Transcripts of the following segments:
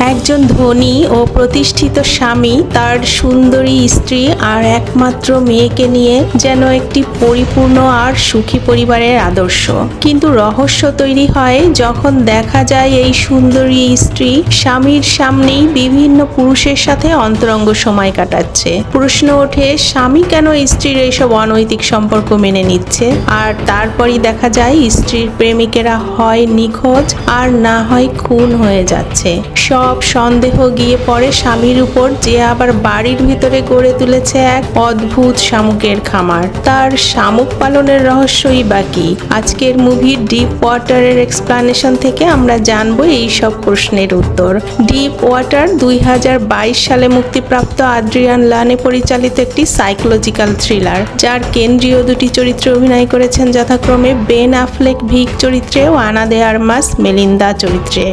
একজন ধনী ও প্রতিষ্ঠিত স্বামী, তার সুন্দরী স্ত্রী আর একমাত্র মেয়েকে নিয়ে যেন একটি পরিপূর্ণ আর সুখী পরিবারের আদর্শ। কিন্তু রহস্য তৈরি হয় যখন দেখা যায় এই সুন্দরী স্ত্রী স্বামীর সামনেই বিভিন্ন পুরুষের সাথে অন্তরঙ্গ সময় কাটাচ্ছে। প্রশ্ন ওঠে, স্বামী কেন স্ত্রীর এইসব অনৈতিক সম্পর্ক মেনে নিচ্ছে? আর তারপরই দেখা যায় স্ত্রীর প্রেমিকেরা হয় নিখোঁজ আর না হয় খুন হয়ে যাচ্ছে। সব সন্দেহ গিয়ে পড়ে স্বামীর উপর, যে আবার বাড়ির ভিতরে গড়ে তুলেছে এক অদ্ভুত শামুকের খামার। তার শামুক পালনের রহস্যই বাকি আজকের মুভি ডিপ ওয়াটারের এক্সপ্লানেশন থেকে আমরা জানব এই সব প্রশ্নের উত্তর। ডিপ ওয়াটার দুই হাজার বাইশ সালে মুক্তিপ্রাপ্ত আদ্রিয়ান লানে পরিচালিত একটি সাইকোলজিক্যাল থ্রিলার যার কেন্দ্রীয় দুটি চরিত্রে অভিনয় করেছেন যথাক্রমে বেন আফলেক ভিক চরিত্রে ও আনা দে আরমাস মেলিন্দা চরিত্রে।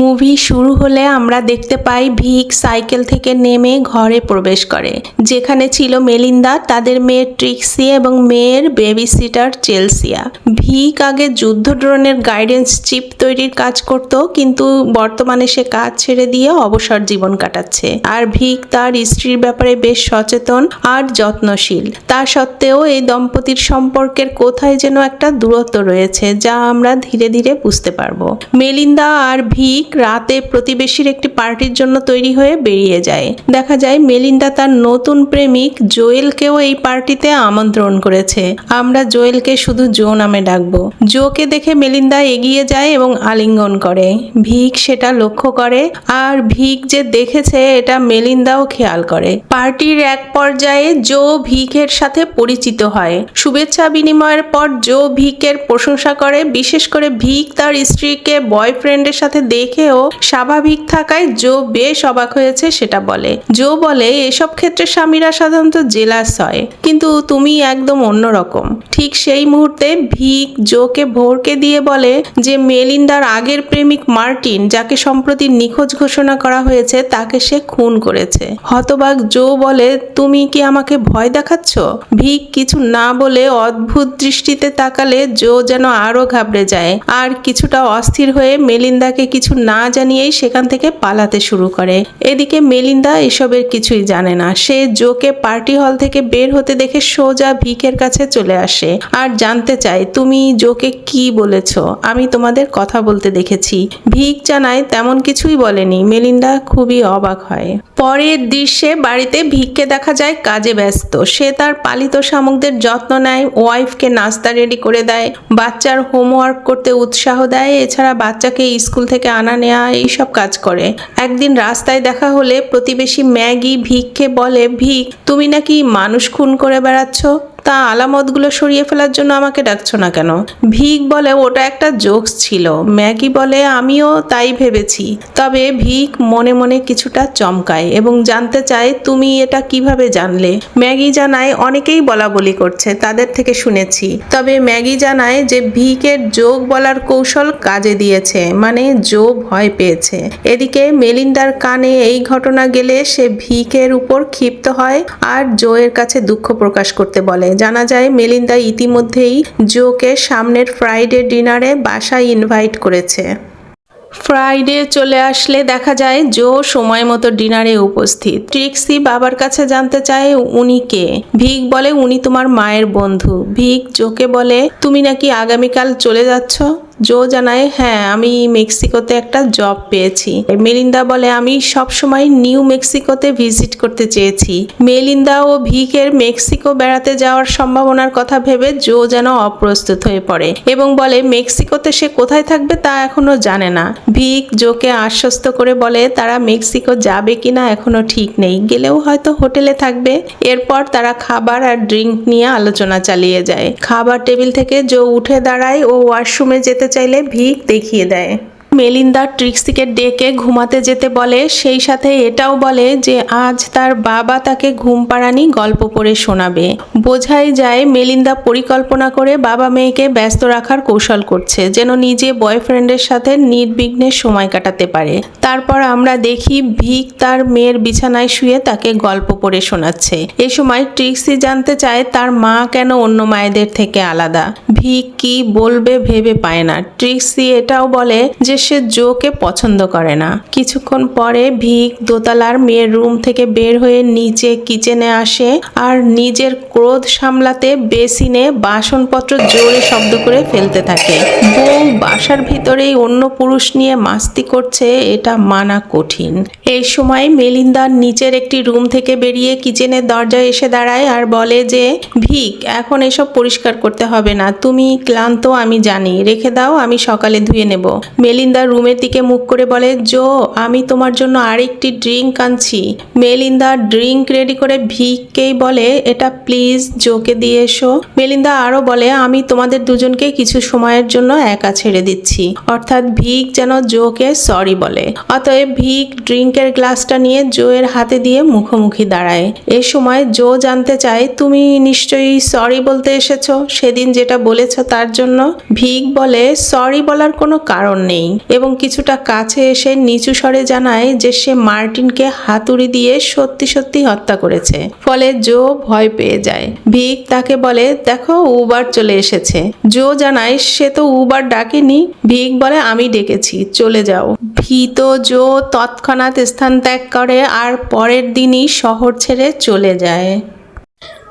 মুভি শুরু হলে আমরা দেখতে পাই ভিক সাইকেল থেকে নেমে ঘরে প্রবেশ করে, যেখানে ছিল মেলিন্দা, তাদের মেয়ে ট্রিক্সি এবং মেয়ের বেবি সিটার চেলসিয়া। ভিক আগে যুদ্ধ ড্রোনের গাইডেন্স চিপ তৈরির কাজ করত, কিন্তু বর্তমানে সে কাজ ছেড়ে দিয়ে অবসর জীবন কাটাচ্ছে। আর ভিক তার স্ত্রীর ব্যাপারে বেশ সচেতন আর যত্নশীল। তা সত্ত্বেও এই দম্পতির সম্পর্কের কোথায় যেন একটা দূরত্ব রয়েছে, যা আমরা ধীরে ধীরে বুঝতে পারব। মেলিন্দা আর ভিক রাতে প্রতিবেশীর একটি পার্টির জন্য তৈরি হয়ে বেরিয়ে যায়। দেখা যায় মেলিন্ডা তার নতুন প্রেমিক জোয়েলকেও এই পার্টিতে আমন্ত্রণ করেছে। আমরা জোয়েলকে শুধু জো নামে ডাকবো। জোকে দেখে মেলিন্দা এগিয়ে যায় এবং আলিঙ্গন করে। ভিক সেটা লক্ষ্য করে, আর ভিক যে দেখেছে এটা মেলিন্দাও খেয়াল করে। পার্টির এক পর্যায়ে জো ভিকের সাথে পরিচিত হয়। শুভেচ্ছা বিনিময়ের পর জো ভিকের প্রশংসা করে, বিশেষ করে ভিক তার স্ত্রীকে বয়ফ্রেন্ডের সাথে দেখেও স্বাভাবিক থাকায় জো বেশ অবাক হয়েছে, সেটা বলে। জো বলে, এসব ক্ষেত্রে স্বামীরা সাধারণত জেলাস হয়, কিন্তু তুমি একদম অন্যরকম ঠিক সেই মুহূর্তে ভিক জোকে ভোরকে দিয়ে বলে যে, মেলিন্ডার আগের প্রেমিক মার্টিন, যাকে সম্প্রতি নিখোঁজ ঘোষণা করা হয়েছে, তাকে সে খুন করেছে। হতবাক জো বলে, তুমি কি আমাকে ভয় দেখাচ্ছ? ভিক কিছু না বলে অদ্ভুত দৃষ্টিতে তাকালে জো যেন আরও ঘাবড়ে যায়। আর কিছুটা অস্থির হয়ে মেলিন্দাকে কিছু না জানিয়েই সেখান থেকে পালাতে শুরু করে। এদিকে মেলিন্দা এসবের কিছুই জানে না। সে জোকে পার্টি হল থেকে বের হতে দেখে সোজা ভিকের কাছে চলে আসে। আর জানতে চায়, তুমি জোকে কি বলেছ? আমি তোমাদের কথা বলতে দেখেছি। ভিক জানায়, তেমন কিছুই বলেনি। মেলিন্ডা খুবই অবাক হয়। পরের দৃশ্যে বাড়িতে ভিককে দেখা যায় কাজে ব্যস্ত। সে তার পালিত শামুকদের যত্ন নেয়, ওয়াইফকে নাস্তা রেডি করে দেয়, বাচ্চার হোমওয়ার্ক করতে উৎসাহ দেয়। এছাড়া বাচ্চাকে স্কুল থেকে আনা নেয়া এইসব কাজ করে। একদিন রাস্তায় দেখা হলে প্রতিবেশী ম্যাগি ভিককে বলে, ভিক, তুমি নাকি মানুষ খুন করে বেড়াচ্ছ? তা আলামতগুলো সরিয়ে ফেলার জন্য আমাকে ডাকছো না কেন? ভিক বলে, ওটা একটা জোকস ছিল। ম্যাগি বলে, আমিও তাই ভেবেছি। তবে ভিক মনে মনে কিছুটা চমকায় এবং জানতে চায়, তুমি এটা কীভাবে জানলে? ম্যাগি জানায়, অনেকেই বলা বলি করছে, তাদের থেকে শুনেছি। তবে ম্যাগি জানায় যে ভিকের যোগ বলার কৌশল কাজে দিয়েছে মানে জো ভয় পেয়েছে। এদিকে মেলিন্ডার কানে এই ঘটনা গেলে সে ভিকের উপর ক্ষিপ্ত হয় আর জোয়ের কাছে দুঃখ প্রকাশ করতে বলে। জানা যায়, মেলিন্দা ইতিমধ্যেই জোকে সামনের ফ্রাইডে ডিনারে বাসায় ইনভাইট করেছে। ফ্রাইডে চলে আসলে দেখা যায়, জো সময় মতো ডিনারে উপস্থিত। ট্রিক্সি বাবার কাছে জানতে চায়, উনি কে? ভিক বলে, উনি তোমার মায়ের বন্ধু। ভিক জোকে বলে, তুমি নাকি আগামীকাল চলে যাচ্ছ? জো জানায় হ্যাঁ আমি মেক্সিকোতে একটা জব পেয়েছি। মেলিন্দা বলে, আমি সব সময় নিউ মেক্সিকোতে ভিজিট করতে চেয়েছি। মেলিন্দা ও ভিকের মেক্সিকো বেড়াতে যাওয়ার সম্ভাবনার কথা ভেবে জো যেন অপ্রস্তুত হয়ে পড়ে এবং বলে, মেক্সিকোতে সে কোথায় থাকবে তা এখনও জানে না। ভিক জোকে আশ্বস্ত করে বলে, তারা মেক্সিকো যাবে কিনা এখনও ঠিক নেই। গেলেও হয়তো হোটেলে থাকবে। এরপর তারা খাবার আর ড্রিঙ্ক নিয়ে আলোচনা চালিয়ে যায়। খাবার টেবিল থেকে জো উঠে দাঁড়ায় ও ওয়াশরুমে যেতে চাইলে ভিক দেখিয়ে দেয় মেলিন্দা ট্রিক্সিকে ডেকে ঘুমাতে যেতে বলে, সেই সাথে এটাও বলে যে আজ তার বাবা তাকে ঘুম পাড়ানি গল্প পড়ে শোনাবে। বোঝাই যায় মেলিন্দা পরিকল্পনা করে বাবা মেয়েকে ব্যস্ত রাখার কৌশল করছে, যেন নিজে বয়ফ্রেন্ডের সাথে নির্বিঘ্নে সময় কাটাতে পারে। তারপর আমরা দেখি ভিক তার মেয়ের বিছানায় শুয়ে তাকে গল্প পড়ে শোনাচ্ছে। এ সময় ট্রিক্সি জানতে চায় তার মা কেন অন্য মায়েদের থেকে আলাদা। ভিক কি বলবে ভেবে পায় না। ট্রিক্সি এটাও বলে যে সে জোকে পছন্দ করে না। কিছুক্ষণ পরে ভিক দোতলার মেয়ের রুম থেকে বের হয়ে নিচে কিচেনে আসে আর নিজের ক্রোধ সামলাতে বেসিনে বাসনপত্র জোরে শব্দ করে ফেলতে থাকে। বউ বাসার ভিতরেই অন্য পুরুষ নিয়ে মাস্তি করছে এটা মানা কঠিন। এই সময় মেলিন্দার নিচের একটি রুম থেকে বেরিয়ে কিচেনের দরজায় এসে দাঁড়ায় আর বলে যে, ভিক, এখন এসব পরিষ্কার করতে হবে না। তুমি ক্লান্ত, আমি জানি। রেখে দাও, আমি সকালে ধুয়ে নেব। মেলিন্দা রুমের দিকে মুখ করে বলে, জো, আমি তোমার জন্য আরেকটি ড্রিঙ্ক আনছি। মেলিন্দা ড্রিঙ্ক রেডি করে ভিককেই বলে, এটা প্লিজ জোকে দিয়ে এসো। মেলিন্দা আরও বলে, আমি তোমাদের দুজনকে কিছু সময়ের জন্য একা ছেড়ে দিচ্ছি। অর্থাৎ ভিক যেন জোকে সরি বলে। অতএব ভিক ড্রিঙ্কের গ্লাসটা নিয়ে জোয়ের হাতে দিয়ে মুখোমুখি দাঁড়ায়। এ সময় জো জানতে চায়, তুমি নিশ্চয়ই সরি বলতে এসেছ? সেদিন যেটা বলেছ তার জন্য? ভিক বলে, সরি বলার কোনো কারণ নেই। এবং কিছুটা কাছে এসে নিচু স্বরে জানায় যে সে মার্টিনকে হাতুড়ি দিয়ে সত্যি সত্যি হত্যা করেছে। ফলে জো ভয় পেয়ে যায়। ভিক তাকে বলে, দেখো, উবার চলে এসেছে। জো জানায়, সে তো উবার ডাকেনি। ভিক বলে, আমি ডেকেছি, চলে যাও। ভীত জো তৎক্ষণাৎ স্থান ত্যাগ করে আর পরের দিনই শহর ছেড়ে চলে যায়।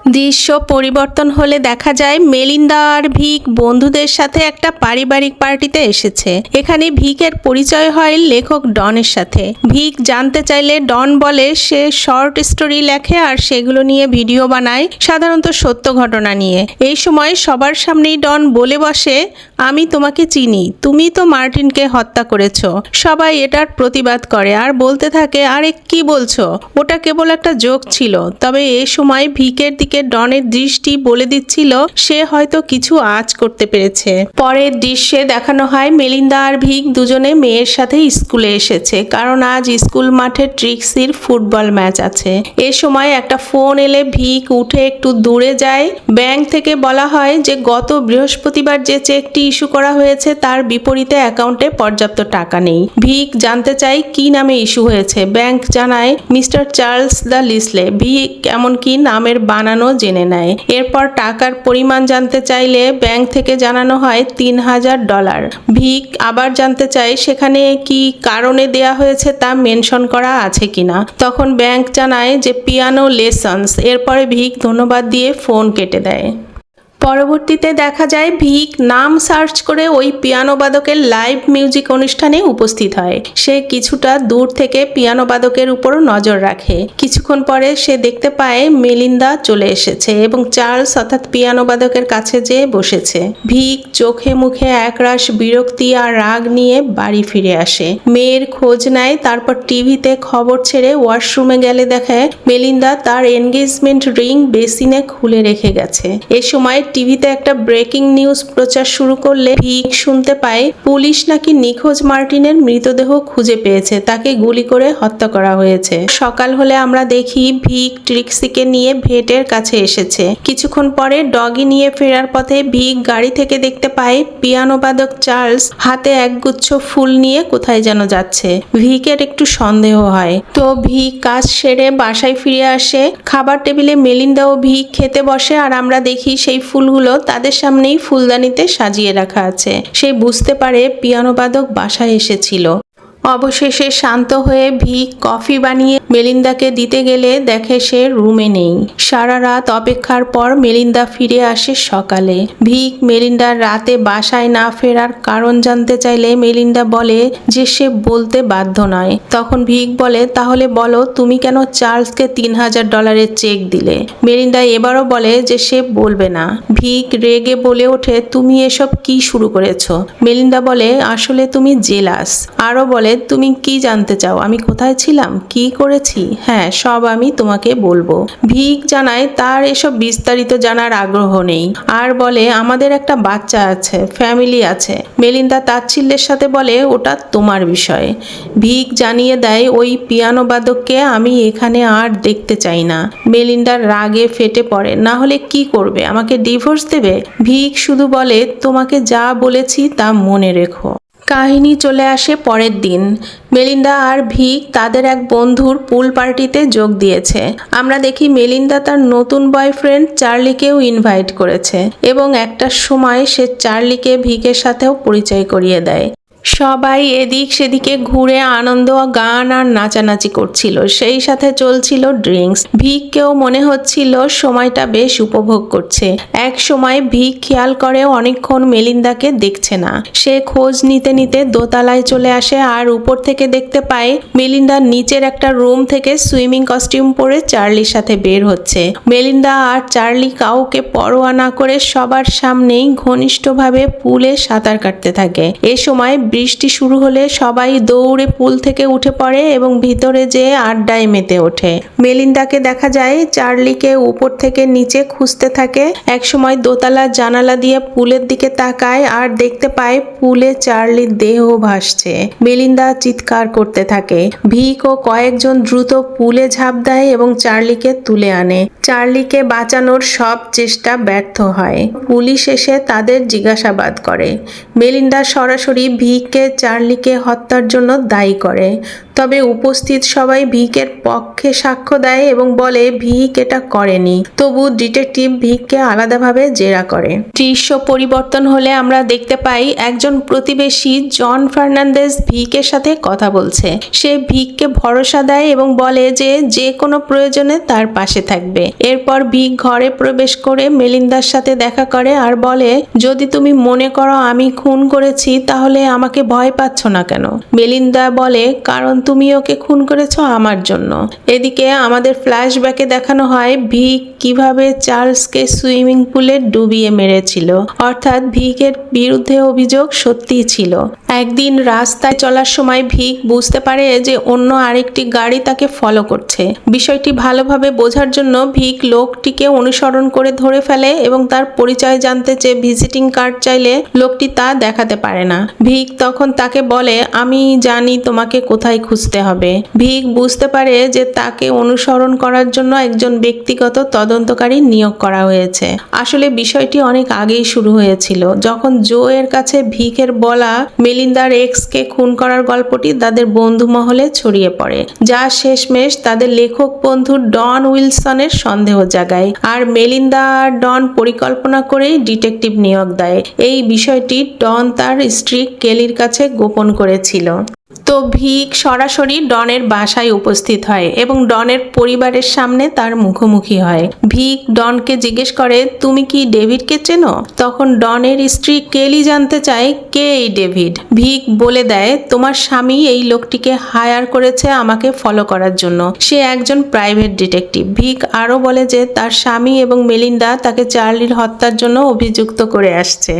দৃশ্য পরিবর্তন হলে দেখা যায় মেলিন্দা আর ভিক বন্ধুদের সাথে একটা পারিবারিক পার্টিতে এসেছে। এখানে ভিকের পরিচয় হয় লেখক ডনের সাথে। ভিক জানতে চাইলে ডন বলে সে শর্ট স্টোরি লেখে আর সেগুলো নিয়ে ভিডিও বানায়, সাধারণত সত্য ঘটনা নিয়ে। এই সময় সবার সামনেই ডন বলে বসে, আমি তোমাকে চিনি, তুমি তো মার্টিনকে হত্যা করেছ। সবাই এটার প্রতিবাদ করে আর বলতে থাকে, আরে কি বলছো? ওটা কেবল একটা জোক ছিল। তবে এ সময় ভিকের দিকে ডনের দৃষ্টি বলে দিচ্ছিল, সে হয়তো কিছু আজ করতে পেরেছে। পরের দৃশ্যে দেখানো হয় মেলিন্দা আর ভিক দুজনে মেয়ের সাথে স্কুলে এসেছে, কারণ আজ স্কুল মাঠে ট্রিক্সির ফুটবল ম্যাচ আছে। এ সময় একটা ফোন এলে ভিক উঠে একটু দূরে যায়। ব্যাংক থেকে বলা হয় যে, গত বৃহস্পতিবার যে চেকটি ইস্যু করা হয়েছে, তার বিপরীতে অ্যাকাউন্টে পর্যাপ্ত টাকা নেই। ভিক জানতে চাই কি নামে ইস্যু হয়েছে? ব্যাংক জানায়, Mister Charles the Lisle. Vic, এমনকি নামের বানানো জেনে নেয়। এরপর টাকার পরিমাণ জানতে চাইলে ব্যাংক থেকে জানানো হয় তিন হাজার ডলার। ভিক আবার জানতে চাই সেখানে কি কারণে দেয়া হয়েছে তা মেনশন করা আছে কিনা। তখন ব্যাংক জানায় যে পিয়ানো লেসন্স। এরপরে ভিক ধন্যবাদ দিয়ে ফোন কেটে দেয়। পরবর্তীতে দেখা যায় ভিক নাম সার্চ করে ওই পিয়ানো বাদকের লাইভ মিউজিক অনুষ্ঠানে উপস্থিত হয়। সে কিছুটা দূর থেকে পিয়ানো বাদকের উপর নজর রাখে। কিছুক্ষণ পরে সে দেখতে পায় মেলিন্দা চলে এসেছে এবং চার্লস অর্থাৎ পিয়ানো বাদকের কাছে যেয়ে বসেছে। ভিক চোখে মুখে একরাশ বিরক্তি আর রাগ নিয়ে বাড়ি ফিরে আসে। মেয়ের খোঁজ নেয়, তারপর টিভিতে খবর ছেড়ে ওয়াশরুমে গেলে দেখায় মেলিন্দা তার এনগেজমেন্ট রিং বেসিনে খুলে রেখে গেছে। এ সময় টিভিতে একটা ব্রেকিং নিউজ প্রচার শুরু করলে ভিক শুনতে পায়, পুলিশ নাকি নিখোঁজ মার্টিনের মৃতদেহ খুঁজে পেয়েছে, তাকে গুলি করে হত্যা করা হয়েছে। সকাল হলে আমরা দেখি ভিক ট্রিক্সিকে নিয়ে ভেটের কাছে এসেছে। কিছুক্ষণ পরে ডগি নিয়ে ফেরার পথে ভিক গাড়ি থেকে দেখতে পায় পিয়ানো বাদক চার্লস হাতে একগুচ্ছ ফুল নিয়ে কোথায় যেন যাচ্ছে। ভিকের একটু সন্দেহ হয়। তো ভিক কাজ সেরে বাসায় ফিরে আসে। খাবার টেবিলে মেলিন্দা ও ভিক খেতে বসে আর আমরা দেখি সেই ফুলগুলো তাদের সামনেই ফুলদানিতে সাজিয়ে রাখা আছে। সে বুঝতে পারে পিয়ানোবাদক বাসায় এসেছিল। অবশেষে শান্ত হয়ে ভিক কফি বানিয়ে মেলিন্দাকে দিতে গেলে দেখে সে রুমে নেই। সারা রাত অপেক্ষার পর মেলিন্দা ফিরে আসে সকালে। ভিক মেলিন্দার রাতে বাসায় না ফেরার কারণ জানতে চাইলে মেলিন্ডা বলে যে সে বলতে বাধ্য নয়। তখন ভিক বলে, তাহলে বলো, তুমি কেন চার্লসকে তিন হাজার ডলারের চেক দিলে? মেলিন্ডা এবারও বলে যে সে বলবে না। ভিক রেগে বলে ওঠে, তুমি এসব কি শুরু করেছ? মেলিন্ডা বলে, আসলে তুমি জেলাস। আরও বলে তুমি কি জানতে চাও? আমি কোথায় ছিলাম? কি করেছি? হ্যাঁ সব আমি তোমাকে বলব। ভিক জানায়, তার এসব বিস্তারিত জানার আগ্রহ নেই। আর বলে, আমাদের একটা বাচ্চা আছে, ফ্যামিলি আছে। মেলিন্দা তাচ্ছিল্যের সাথে বলে, ওটা তোমার বিষয়। ভিক জানিয়ে দেয়, ওই পিয়ানো বাদককে আমি এখানে আর দেখতে চাই না। মেলিন্দার রাগে ফেটে পড়ে, না হলে কি করবে? আমাকে ডিভোর্স দেবে? ভিক শুধু বলে, তোমাকে যা বলেছি তা মনে রেখো। কাহিনী চলে আসে পরের দিন। মেলিন্দা আর ভিক তাদের এক বন্ধুর পুল পার্টিতে যোগ দিয়েছে। আমরা দেখি মেলিন্দা তার নতুন বয়ফ্রেন্ড চার্লিকেও ইনভাইট করেছে এবং একটা সময় সে চার্লিকে ভিকের সাথেও পরিচয় করিয়ে দেয়। সবাই এদিক সেদিকে ঘুরে আনন্দ গান আর নাচানাচি করছিল। সেই সাথে চলছিল ড্রিঙ্কস। ভিককেও মনে হচ্ছিল সময়টা বেশ উপভোগ করছে। এক সময় ভিক খেয়াল করে অনেকক্ষণ মেলিন্দাকে দেখছে না। সে খোঁজ নিতে নিতে দোতলায় চলে আসে আর উপর থেকে দেখতে পায় মেলিন্দা নিচের একটা রুম থেকে সুইমিং কস্টিউম পরে চার্লির সাথে বের হচ্ছে। মেলিন্দা আর চার্লি কাউকে পরোয়া না করে সবার সামনেই ঘনিষ্ঠভাবে পুলে সাঁতার কাটতে থাকে। এ সময় বৃষ্টি শুরু হলে সবাই দৌড়ে পুল থেকে উঠে পড়ে এবং ভিতরে যেয়ে আড্ডায় মেতে ওঠে। মেলিন্দাকে দেখা যায় চার্লিকে উপর থেকে নিচে খুঁজতে থাকে। একসময় দোতলার জানালা দিয়ে পুলের দিকে তাকায় আর দেখতে পায় পুলে চার্লির দেহ ভাসছে। মেলিন্দা চিৎকার করতে থাকে। ভিক ও কয়েকজন দ্রুত পুলে ঝাঁপ দেয় এবং চার্লিকে তুলে আনে। চার্লিকে বাঁচানোর সব চেষ্টা ব্যর্থ হয়। পুলিশ এসে তাদের জিজ্ঞাসাবাদ করে। মেলিন্ডা সরাসরি ভিকে চার্লিকে হত্যার জন্য দায়ী করে। তবে উপস্থিত সবাই ভিকের পক্ষে সাক্ষ্য দেয় এবং বলে, ভিক এটা করেনি। তবু ডিটেকটিভ ভিককে আলাদাভাবে জেরা করে। দৃশ্য পরিবর্তন হলে আমরা দেখতে পাই, একজন প্রতিবেশী জন ফার্নান্দেজ ভিকের সাথে কথা বলছে। সে ভিককে ভরসা দেয় এবং বলে যে যে কোনো প্রয়োজনে তার পাশে থাকবে। এরপর ভিক ঘরে প্রবেশ করে মেলিন্দার সাথে দেখা করে আর বলে, যদি তুমি মনে করো আমি খুন করেছি, তাহলে আমাকে ভয় পাচ্ছ না কেন? মেলিন্দা বলে, কারণ তুমি ওকে খুন করেছ আমার জন্য। এদিকে আমাদের ফ্ল্যাশব্যাকে দেখানো হয়, ভিক কীভাবে চার্লসকে সুইমিং পুলে ডুবিয়ে মেরেছিল। অর্থাৎ ভিকের বিরুদ্ধে অভিযোগ সত্যিই ছিল। একদিন রাস্তায় চলার সময় ভিক বুঝতে পারে যে অন্য আরেকটি গাড়ি তাকে ফলো করছে। বিষয়টি ভালোভাবে বোঝার জন্য ভিক লোকটিকে অনুসরণ করে ধরে ফেলে এবং তার পরিচয় জানতে চেয়ে ভিজিটিং কার্ড চাইলে লোকটি তা দেখাতে পারে না। ভিক তখন তাকে বলে, আমি জানি তোমাকে কোথায় খুঁজতে হবে। ভিক বুঝতে পারে যে তাকে অনুসরণ করার জন্য একজন ব্যক্তিগত তদন্তকারী নিয়োগ করা হয়েছে। আসলে বিষয়টি অনেক আগেই শুরু হয়েছিল। যখন জো এর কাছে ভিকের বলা মেলিন্দার এক্সকে খুন করার গল্পটি তাদের বন্ধু মহলে ছড়িয়ে পড়ে, যা শেষমেশ তাদের লেখক বন্ধু ডন উইলসনের সন্দেহ জাগায়। আর মেলিন্দা ডন পরিকল্পনা করে ডিটেকটিভ নিয়োগ দেয়। এই বিষয়টি ডন তার স্ত্রী কেলির কাছে গোপন করেছিল। তো ভিক সরাসরি ডনের বাসায় উপস্থিত হয় এবং ডনের পরিবারের সামনে তার মুখোমুখি হয়। ভিক ডনকে জিজ্ঞেস করে, তুমি কি ডেভিডকে চেনো? তখন ডনের স্ত্রী কেলি জানতে চায়, কে এই ডেভিড? ভিক বলে দেয়, তোমার স্বামী এই লোকটিকে হায়ার করেছে আমাকে ফলো করার জন্য। সে একজন প্রাইভেট ডিটেকটিভ। ভিক আরও বলে যে, তার স্বামী এবং মেলিন্ডা তাকে চার্লির হত্যার জন্য অভিযুক্ত করে আসছে।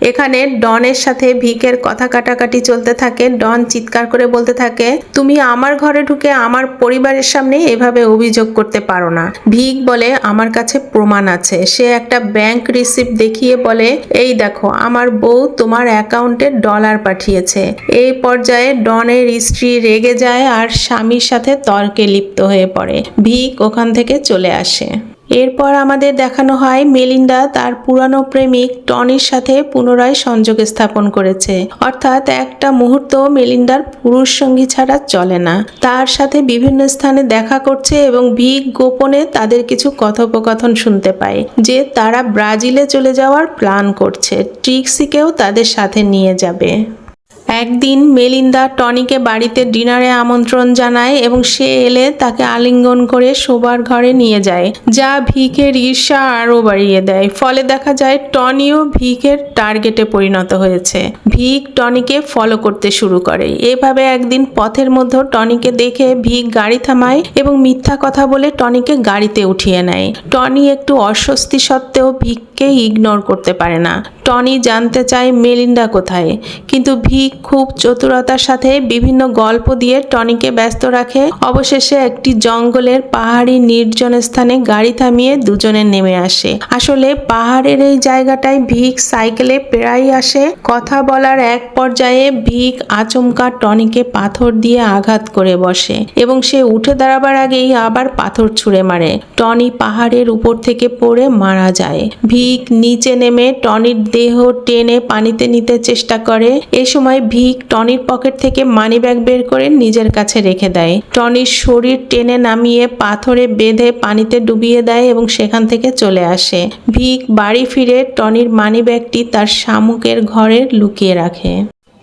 এখানে ডনের সাথে ভিকের কথা কাটাকাটি চলতে থাকে। ডন চিৎকার করে বলতে থাকে, তুমি আমার ঘরে ঢুকে আমার পরিবারের সামনে এভাবে অভিযোগ করতে পারো না। ভিক বলে, আমার কাছে প্রমাণ আছে। সে একটা ব্যাংক রিসিপ্ট দেখিয়ে বলে, এই দেখো, আমার বউ তোমার অ্যাকাউন্টে ডলার পাঠিয়েছে। এই পর্যায়ে ডনের স্ত্রী রেগে যায় আর স্বামীর সাথে তর্কে লিপ্ত হয়ে পড়ে। ভিক ওখান থেকে চলে আসে। এরপর আমাদের দেখানো হয় মেলিন্ডা তার পুরানো প্রেমিক টনির সাথে পুনরায় সংযোগ স্থাপন করেছে। অর্থাৎ একটা মুহূর্ত মেলিন্ডার পুরুষ সঙ্গী ছাড়া চলে না। তার সাথে বিভিন্ন স্থানে দেখা করছে এবং ভিক গোপনে তাদের কিছু কথোপকথন শুনতে পায়, যে তারা ব্রাজিলে চলে যাওয়ার প্ল্যান করছে। ট্রিক্সিকেও তাদের সাথে নিয়ে যাবে। একদিন মেলিন্দা টনিকে বাড়িতে ডিনারে আমন্ত্রণ জানায় এবং সে এলে তাকে আলিঙ্গন করে শোবার ঘরে নিয়ে যায়, যা ভিকের ঈর্ষা আরও বাড়িয়ে দেয়। ফলে দেখা যায় টনিও ভিকের টার্গেটে পরিণত হয়েছে। ভিক টনিকে ফলো করতে শুরু করে। এভাবে একদিন পথের মধ্যে টনিকে দেখে ভিক গাড়ি থামায় এবং মিথ্যা কথা বলে টনিকে গাড়িতে উঠিয়ে নেয়। টনি একটু অস্বস্তি সত্ত্বেও ভিককে ইগনোর করতে পারে না। টনি জানতে চায় মেলিন্ডা কোথায়। কিন্তু ভিক খুব চতুরতার সাথে বিভিন্ন গল্প দিয়ে টনিকে ব্যস্ত রাখে। অবশেষে একটি জঙ্গলের পাহাড়ি নির্জন স্থানে গাড়ি থামিয়ে দুজনে নেমে আসে। আসলে পাহাড়ের এই জায়গাটায় ভিক সাইকেলে প্রায় আসে। কথা বলার এক পর্যায়ে ভিক আচমকা টনিকে পাথর দিয়ে আঘাত করে বসে এবং সে উঠে দাঁড়াবার আগেই আবার পাথর ছুঁড়ে মারে। টনি পাহাড়ের উপর থেকে পড়ে মারা যায়। ভিক নিচে নেমে টনির দেহ টেনে পানিতে নিতে চেষ্টা করে। এ সময় ভিক টনির পকেট থেকে মানি ব্যাগ বের করে নিজের কাছে রেখে দেয়। টনির শরীর টেনে নামিয়ে পাথরে বেঁধে পানিতে ডুবিয়ে দেয় এবং সেখান থেকে চলে আসে। ভিক বাড়ি ফিরে টনির মানি ব্যাগটি তার শামুকের ঘরে লুকিয়ে রাখে।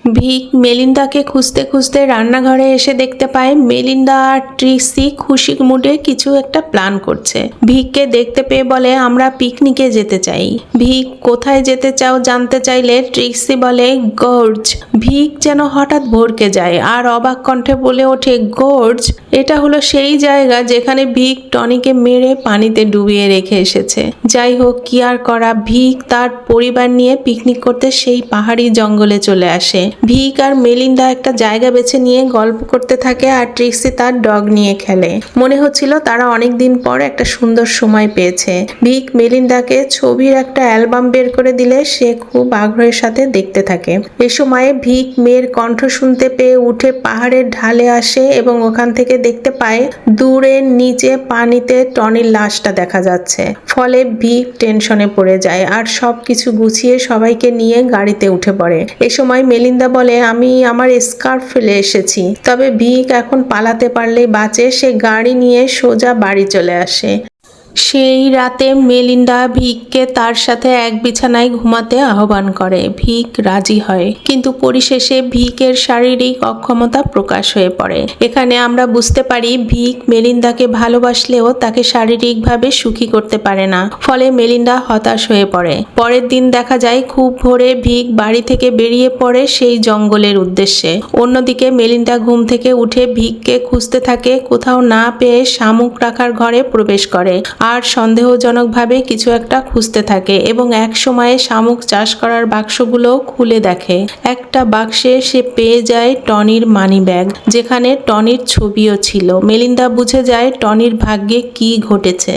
ভিক মেলিন্দাকে খুঁজতে খুঁজতে রান্নাঘরে এসে দেখতে পায় মেলিন্দা আর ট্রিক্সি খুশি মুডে কিছু একটা প্ল্যান করছে। ভিককে দেখতে পেয়ে বলে, আমরা পিকনিকে যেতে চাই। ভিক, কোথায় যেতে চাও জানতে চাইলে? ট্রিক্সি বলে, গর্জ। ভিক যেন হঠাৎ ভরকে যায় আর অবাক কণ্ঠে বলে ওঠে, গর্জ? এটা হলো সেই জায়গা যেখানে ভিক টনিকে মেরে পানিতে ডুবিয়ে রেখে এসেছে। যাই হোক, কি আর করা? ভিক তার পরিবার নিয়ে পিকনিক করতে সেই পাহাড়ি জঙ্গলে চলে আসে। ভিক আর মেলিন্দা একটা জায়গা বেছে নিয়ে গল্প করতে থাকে আর ট্রিক্সি তার ডগ নিয়ে খেলে। মনে হচ্ছিল তারা অনেক দিন পর একটা সুন্দর সময় পেয়েছে। ভিক মেলিন্ডাকে ছবির একটা অ্যালবাম বের করে দিলে সে খুব আগ্রহের সাথে দেখতে থাকে। এ সময়ে ভিক মেয়ের কণ্ঠ শুনতে পেয়ে উঠে পাহাড়ের ঢালে আসে এবং ওখান থেকে দেখতে পায় দূরে নিচে পানিতে টনির লাশটা দেখা যাচ্ছে। ফলে ভিক টেনশনে পড়ে যায় আর সব কিছু গুছিয়ে সবাইকে নিয়ে গাড়িতে উঠে পড়ে। এ সময় মেলিন্দা বলে, আমি আমার স্কার্ফ ফেলে এসেছি। তবে ভিক এখন পালাতে পারলে বাঁচে, সে গাড়ি নিয়ে সোজা বাড়ি চলে আসে। সেই রাতে মেলিন্ডা ভিককে তার সাথে এক বিছানায় ঘুমাতে আহ্বান করে। ভিক রাজি হয়। কিন্তু পরিশেষে ভিকের শারীরিক অক্ষমতা প্রকাশ হয়ে পড়ে। এখানে আমরা বুঝতে পারি ভিক মেলিন্দাকে ভালোবাসলেও তাকে শারীরিকভাবে সুখী করতে পারে না। ফলে মেলিন্ডা হতাশ হয়ে পড়ে। পরের দিন দেখা যায় খুব ভোরে ভিক বাড়ি থেকে বেরিয়ে পড়ে সেই জঙ্গলের উদ্দেশ্যে। অন্যদিকে মেলিন্ডা ঘুম থেকে উঠে ভিককে খুঁজতে থাকে, কোথাও না পেয়ে শামুক রাখার ঘরে প্রবেশ করে। আর সন্দেহজনকভাবে কিছু একটা খুঁজতে থাকে এবং এক সময়ে শামুক চাষ করার বাক্সগুলো খুলে দেখে। একটা বাক্সে সে পেয়ে যায় টনির মানি ব্যাগ, যেখানে টনির ছবিও ছিল। মেলিন্দা বুঝে যায় টনির ভাগ্যে কি ঘটেছে।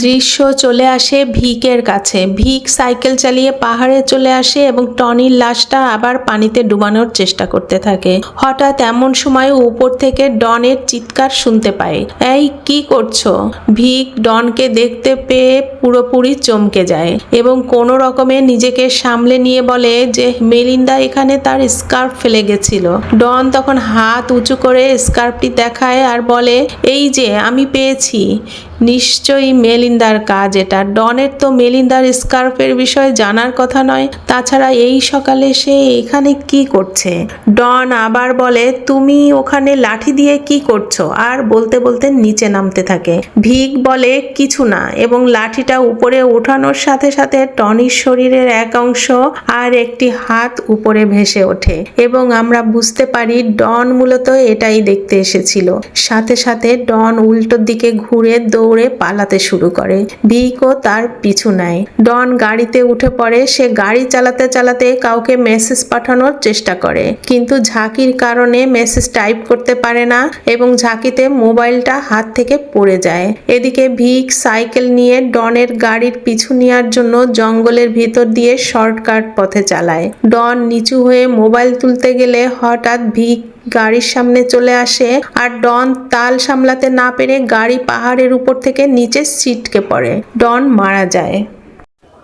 দৃশ্য চলে আসে ভিকের কাছে। ভিক সাইকেল চালিয়ে পাহাড়ে চলে আসে এবং টনির লাশটা আবার পানিতে ডুবানোর চেষ্টা করতে থাকে। হঠাৎ এমন সময় উপর থেকে ডনের চিৎকার শুনতে পায়। এই, কি করছ? ভিক ডনকে দেখতে পেয়ে পুরোপুরি চমকে যায় এবং কোনো রকমে নিজেকে সামলে নিয়ে বলে যে মেলিন্দা এখানে তার স্কার্ফ ফেলে গেছিল। ডন তখন হাত উঁচু করে স্কার্ফটি দেখায় আর বলে, এই যে, আমি পেয়েছি। নিশ্চয়ই মেলিন্দার কাজ এটা। ডনের তো মেলিন্দার স্কার্ফের বিষয়ে জানার কথা নয়। তাছাড়া এই সকালে সে এখানে কি করছে? ডন আবার বলে, তুমি ওখানে লাঠি দিয়ে কি করছ? আর বলতে বলতে নিচে নামতে থাকে। ভিক বলে, কিছু না। এবং লাঠিটা উপরে ওঠানোর সাথে সাথে টনির শরীরের এক অংশ আর একটি হাত উপরে ভেসে ওঠে। এবং আমরা বুঝতে পারি, ডন মূলত এটাই দেখতে এসেছিল। সাথে সাথে ডন উল্টোর দিকে ঘুরে দৌড়ে পালাতে শুরু করে। ভিকও তার পিছু নেয়। ডন গাড়িতে উঠে পড়ে। সে গাড়ি চালাতে চালাতে কাউকে মেসেজ পাঠানোর চেষ্টা করে। কিন্তু ঝাঁকির কারণে মেসেজ টাইপ করতে পারে না এবং ঝাঁকিতে মোবাইলটা হাত থেকে পড়ে যায়। এদিকে ভিক সাইকেল নিয়ে ডনের গাড়ির পিছু নেওয়ার জন্য জঙ্গলের ভিতর দিয়ে শর্টকাট পথে চালায়। ডন নিচু হয়ে মোবাইল তুলতে গেলে হঠাৎ ভিক গাড়ির সামনে চলে আসে আর ডন তাল সামলাতে না পেরে গাড়ি পাহাড়ের উপর থেকে নিচে ছিটকে পড়ে। ডন মারা যায়।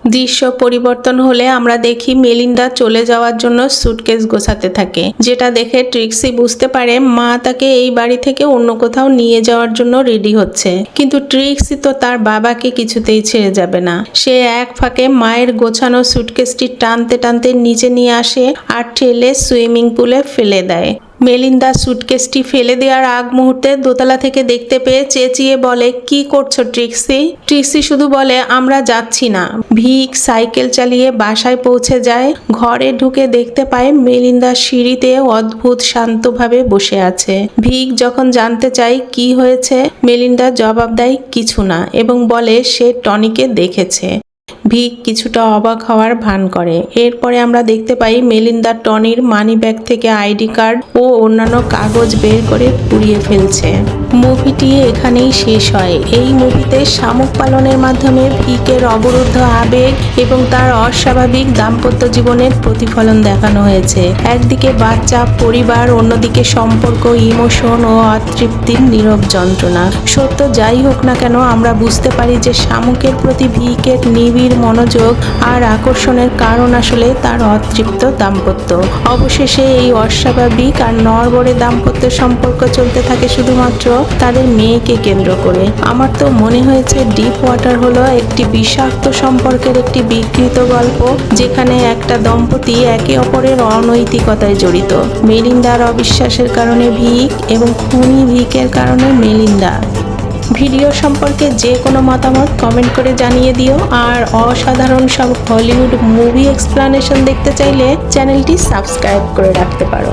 দৃশ্য পরিবর্তন হলে আমরা দেখি মেলিন্ডা চলে যাওয়ার জন্য সুটকেস গোছাতে থাকে, যেটা দেখে ট্রিক্সি বুঝতে পারে মা তাকে এই বাড়ি থেকে অন্য কোথাও নিয়ে যাওয়ার জন্য রেডি হচ্ছে। কিন্তু ট্রিক্সি তো তার বাবাকে কিছুতেই ছেড়ে যাবে না। সে এক ফাঁকে মায়ের গোছানো সুটকেসটি টানতে টানতে নিচে নিয়ে আসে আর ঠেলে সুইমিং পুলে ফেলে দেয়। মেলিন্দা সুটকেসটি ফেলে দেওয়ার আগ মুহূর্তে দোতলা থেকে দেখতে পেয়ে চেঁচিয়ে বলে, কি করছ ট্রিক্সি? ট্রিক্সি শুধু বলে, আমরা যাচ্ছি না। ভিক সাইকেল চালিয়ে বাসায় পৌঁছে যায়। ঘরে ঢুকে দেখতে পায় মেলিন্দা সিঁড়িতে অদ্ভুত শান্তভাবে বসে আছে। ভিক যখন জানতে চায় কি হয়েছে মেলিন্দা জবাব দেয়, কিছু না। এবং বলে, সে টনিকে দেখেছে। ভিক কিছুটা অবাক হওয়ার ভান করে। এরপরে আমরা দেখতে পাই মেলিন্দা টনির মানি ব্যাগ থেকে আইডি কার্ড ও অন্যান্য কাগজ বের করে পুড়িয়ে ফেলছে। মুভিটি এখানেই শেষ হয়। এই মুভিতে শামুক পালনের মাধ্যমে ভিকের অবরুদ্ধ আবেগ এবং তার অস্বাভাবিক দাম্পত্য জীবনের প্রতিফলন দেখানো হয়েছে। একদিকে বাচ্চা, পরিবার, অন্যদিকে সম্পর্ক, ইমোশন ও অতৃপ্তির নীরব যন্ত্রণা। সত্য যাই হোক না কেন, আমরা বুঝতে পারি যে শামুকের প্রতি ভিকের নিবিড় মনোযোগ আর আকর্ষণের কারণ আসলে তার অতৃপ্ত দাম্পত্য। অবশেষে এই অস্বাভাবিক আর নরবরে দাম্পত্য সম্পর্ক চলতে থাকে শুধুমাত্র তাদের মেয়েকে কেন্দ্র করে। আমার তো মনে হয়েছে ডিপ ওয়াটার হলো একটি বিষাক্ত সম্পর্কের একটি বিকৃত গল্প, যেখানে একটা দম্পতি একে অপরের অনৈতিকতায় জড়িত। মেলিন্দার অবিশ্বাসের কারণে ভিক এবং খুনি ভিকের কারণে মেলিন্দা। ভিডিও সম্পর্কে যে কোনো মতামত কমেন্ট করে জানিয়ে দিও। আর অসাধারণ সব হলিউড মুভি এক্সপ্লানেশন দেখতে চাইলে চ্যানেলটি সাবস্ক্রাইব করে রাখতে পারো।